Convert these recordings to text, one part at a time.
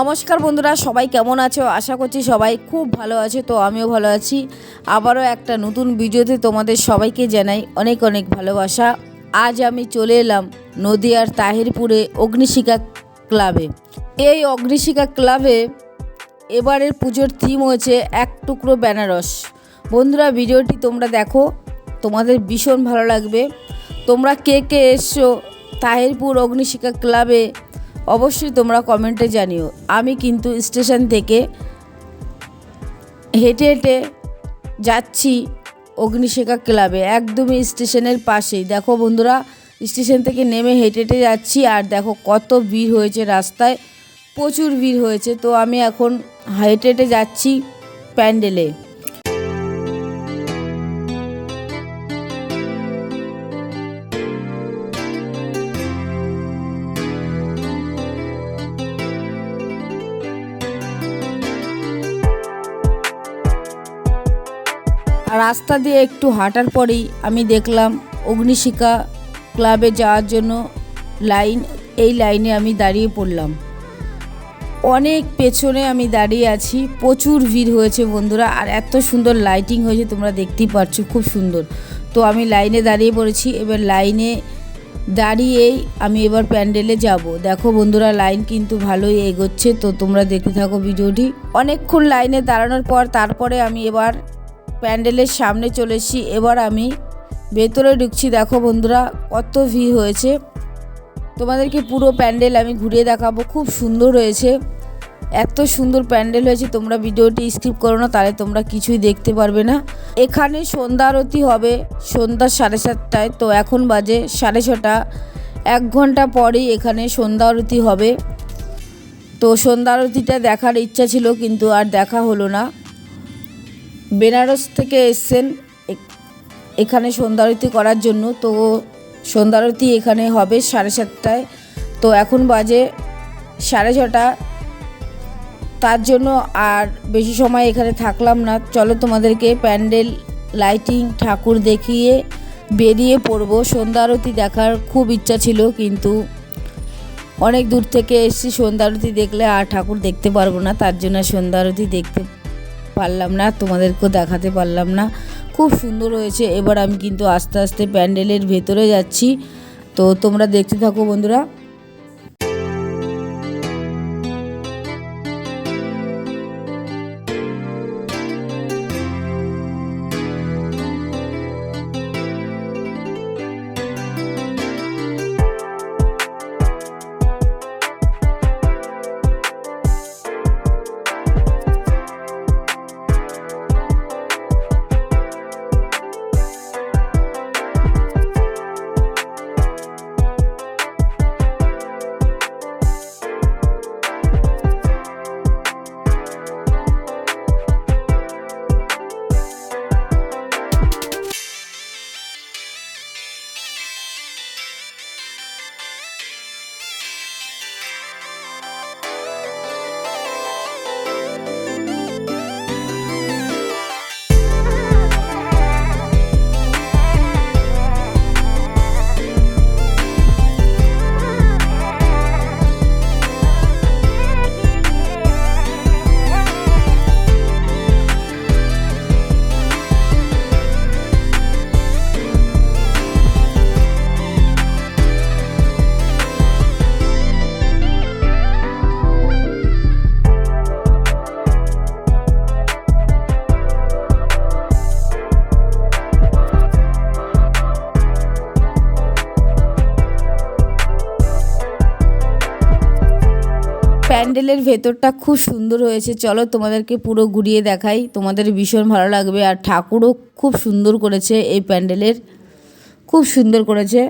নমস্কার বন্ধুরা, সবাই কেমন আছো? আশা করছি সবাই খুব ভালো আছে, তো আমিও ভালো আছি। আবারও একটা নতুন ভিডিওতে তোমাদের সবাইকে জানাই অনেক অনেক ভালোবাসা। আজ আমি চলে এলাম নদিয়ার তাহিরপুরে অগ্নিশিকা ক্লাবে। এই অগ্নিশিকা ক্লাবে এবারের পুজোর থিম হয়েছে এক টুকরো বেনারস। বন্ধুরা, ভিডিওটি তোমরা দেখো, তোমাদের ভীষণ ভালো লাগবে। তোমরা কে কে এসছো তাহিরপুর অগ্নিশিকা ক্লাবে অবশ্যই তোমরা কমেন্টে জানিও। আমি কিন্তু স্টেশন থেকে হেঁটে হেঁটে যাচ্ছি অগ্নিশেখা ক্লাবে, একদমই স্টেশনের পাশেই। দেখো বন্ধুরা, স্টেশন থেকে নেমে হেঁটে হেঁটে যাচ্ছি আর দেখো কত ভিড় হয়েছে রাস্তায়, প্রচুর ভিড় হয়েছে। তো আমি এখন হেঁটে হেঁটে যাচ্ছি প্যান্ডেলে। রাস্তা দিয়ে একটু হাঁটার পরেই আমি দেখলাম অগ্নিশিখা ক্লাবে যাওয়ার জন্য লাইন, এই লাইনে আমি দাঁড়িয়ে পড়লাম। অনেক পেছনে আমি দাঁড়িয়ে আছি, প্রচুর ভিড় হয়েছে বন্ধুরা, আর এত সুন্দর লাইটিং হয়েছে তোমরা দেখতেই পাচ্ছ খুব সুন্দর। তো আমি লাইনে দাঁড়িয়ে পড়েছি, এবার লাইনে দাঁড়িয়েই আমি এবার প্যান্ডেলে যাব। দেখো বন্ধুরা, লাইন কিন্তু ভালোই এগোচ্ছে, তো তোমরা দেখতে থাকো ভিডিওটি। অনেকক্ষণ লাইনে দাঁড়ানোর পর তারপরে আমি এবার প্যান্ডেলের সামনে চলে এসেছি। এবার আমি ভেতরে ঢুকছি। দেখো বন্ধুরা, কত ভিড় হয়েছে। তোমাদেরকে পুরো প্যান্ডেল আমি ঘুরিয়ে দেখাবো। খুব সুন্দর হয়েছে। এত সুন্দর প্যান্ডেল হয়েছে। তোমরা ভিডিওটি স্কিপ করো না, তাহলে তোমরা কিছুই দেখতে পারবে না। এখানে সন্ধ্যা আরতি হবে সন্ধ্যা সাড়ে সাতটায়। তো এখন বাজে সাড়ে ছটা। এক ঘণ্টা পরেই এখানে সন্ধ্যা আরতি হবে। তো সন্ধ্যা আরতিটা দেখার ইচ্ছা ছিল, কিন্তু আর দেখা হলো না। বেনারস থেকে এসছেন। এখানে সন্ধ্যারতি করার জন্য। তো সন্ধ্যারতি এখানে হবে সাড়ে সাতটায়। তো এখন বাজে সাড়ে ছটা। তার জন্য আর বেশি সময় এখানে থাকলাম না। চলো তোমাদেরকে প্যান্ডেল, লাইটিং, ঠাকুর দেখিয়ে বেরিয়ে পড়ব। সন্ধ্যা আরতি দেখার খুব ইচ্ছা ছিল, কিন্তু অনেক দূর থেকে এসেছি। সন্ধ্যা আরতি দেখলে আর ঠাকুর দেখতে পারব না। তার জন্য সন্ধ্যা আরতি দেখতে পারলাম না, তোমাদেরকেও দেখাতে পারলাম না। খুব সুন্দর হয়েছে। এবার আমি কিন্তু আস্তে আস্তে প্যান্ডেলের ভেতরে যাচ্ছি। তো তোমরা দেখতে থাকো বন্ধুরা। প্যান্ডেলের ভেতরটা খুব সুন্দর হয়েছে। চলো তোমাদেরকে পুরো ঘুরিয়ে দেখাই। তোমাদের ভীষণ ভালো লাগবে। আর ঠাকুরও খুব সুন্দর করেছে এই প্যান্ডেলের। খুব সুন্দর করেছে।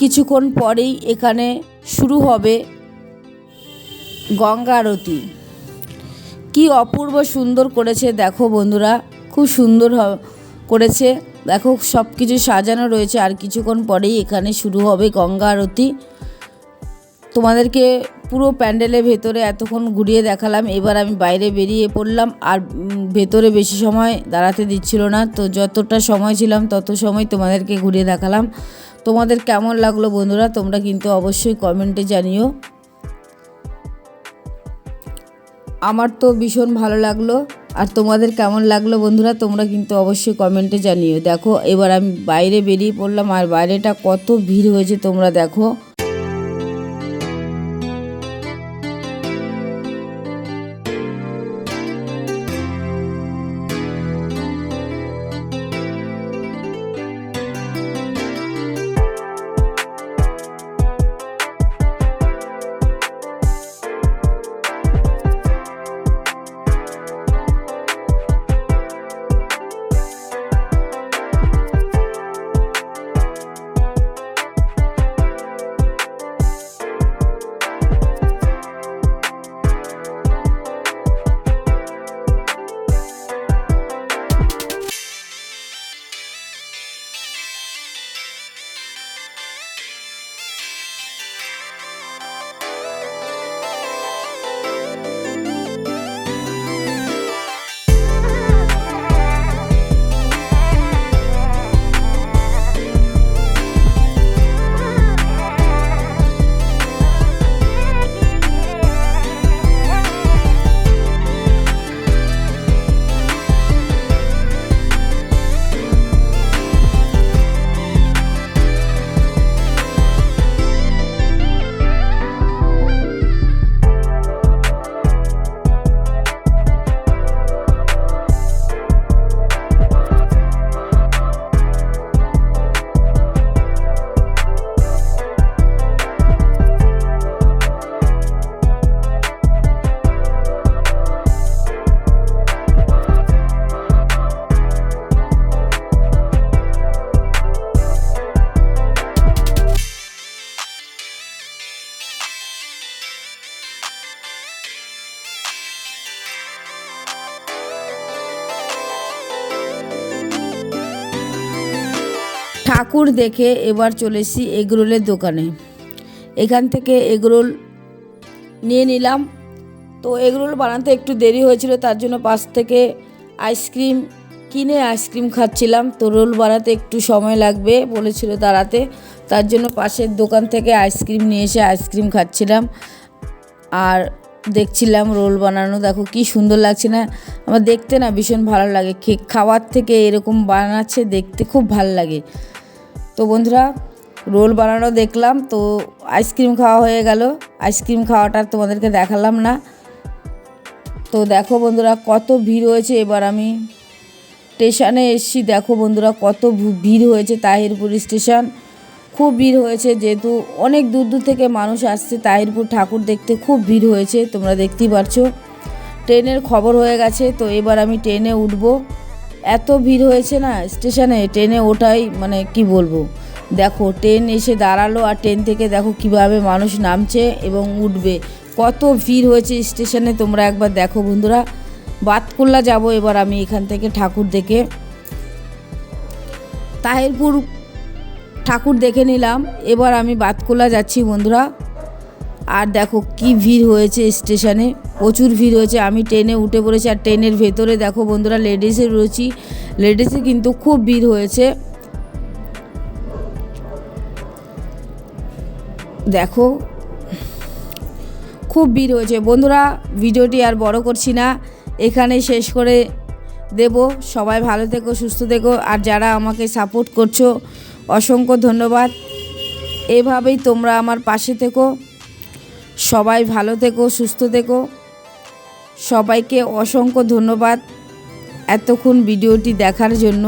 কিছুক্ষণ পরেই এখানে শুরু হবে গঙ্গা আরতি। কি অপূর্ব সুন্দর করেছে, দেখো বন্ধুরা, খুব সুন্দর করেছে। দেখো সব কিছু সাজানো রয়েছে, আর কিছুক্ষণ পরেই এখানে শুরু হবে গঙ্গা আরতি। তোমাদেরকে পুরো প্যান্ডেলের ভেতরে এতক্ষণ ঘুরিয়ে দেখালাম, এবার আমি বাইরে বেরিয়ে পড়লাম, আর ভেতরে বেশি সময় দাঁড়াতে দিচ্ছিল না। তো যতটা সময় ছিলাম তত সময় তোমাদেরকে ঘুরিয়ে দেখালাম। তোমাদের কেমন লাগল বন্ধুরা? তোমরা কিন্তু অবশ্যই কমেন্টে জানিও। আমার তো ভীষণ ভালো লাগল। আর তোমাদের কেমন লাগল বন্ধুরা? তোমরা কিন্তু অবশ্যই কমেন্টে জানিও। দেখো, এবার আমি বাইরে বেরিয়ে পড়লাম। আর বাইরেটা কত ভিড় হয়েছে তোমরা দেখো। ঠাকুর দেখে এবার চলে এসেছি এগরোলের দোকানে। এখান থেকে এগরোল নিয়ে নিলাম। তো এগরোল বানাতে একটু দেরি হয়েছিল, তার জন্য পাশ থেকে আইসক্রিম কিনে আইসক্রিম খাচ্ছিলাম। তো রোল বানাতে একটু সময় লাগবে বলেছিল দাঁড়াতে, তার জন্য পাশের দোকান থেকে আইসক্রিম নিয়ে এসে আইসক্রিম খাচ্ছিলাম। আর দেখছিলাম রোল বানানো, দেখো কি সুন্দর লাগছে না। আমার দেখতে না ভীষণ ভালো লাগে। খাওয়ার থেকে এরকম বানাচ্ছে, দেখতে খুব ভালো লাগে। তো বন্ধুরা, রোল বানানো দেখলাম, তো আইসক্রিম খাওয়া হয়ে গেল। আইসক্রিম খাওয়াটা তোমাদেরকে দেখালাম না। তো দেখো বন্ধুরা, কত ভিড় হয়েছে। এবার আমি স্টেশনে এসছি। দেখো বন্ধুরা, কত ভিড় হয়েছে তাহিরপুর স্টেশন। খুব ভিড় হয়েছে, যেহেতু অনেক দূর দূর থেকে মানুষ আসছে তাহিরপুর ঠাকুর দেখতে। খুব ভিড় হয়েছে, তোমরা দেখতেই পারছ। ট্রেনের খবর হয়ে গেছে, তো এবার আমি ট্রেনে উঠবো। এত ভিড় হয়েছে না, স্টেশনে, ট্রেনে ওঠাই মানে কি বলব? দেখো, ট্রেন এসে দাঁড়াল আর ট্রেন থেকে দেখো কীভাবে মানুষ নামছে এবং উঠবে। কত ভিড় হয়েছে স্টেশনে, তোমরা একবার দেখো বন্ধুরা। বাতকুল্লা যাব এবার আমি এখান থেকে ঠাকুর দেখে। তাহিরপুর ঠাকুর দেখে নিলাম। এবার আমি বাতকুলা যাচ্ছি বন্ধুরা। আর দেখো কি ভিড় হয়েছে স্টেশনে, প্রচুর ভিড় হয়েছে। আমি ট্রেনে উঠে পড়েছি আর ট্রেনের ভেতরে দেখো বন্ধুরা লেডিসে রয়েছি। লেডিসে কিন্তু খুব ভিড় হয়েছে। দেখো, খুব ভিড় হয়েছে। বন্ধুরা, ভিডিওটি আর বড় করছি না। এখানে শেষ করে দেব। সবাই ভালো থেকো, সুস্থ থেকো। আর যারা আমাকে সাপোর্ট করছ, অসংখ্য ধন্যবাদ। এভাবেই তোমরা আমার পাশে থেকো। সবাই ভালো থেকো সুস্থ থেকো। সবাইকে অসংখ্য ধন্যবাদ এতক্ষণ ভিডিওটি দেখার জন্য।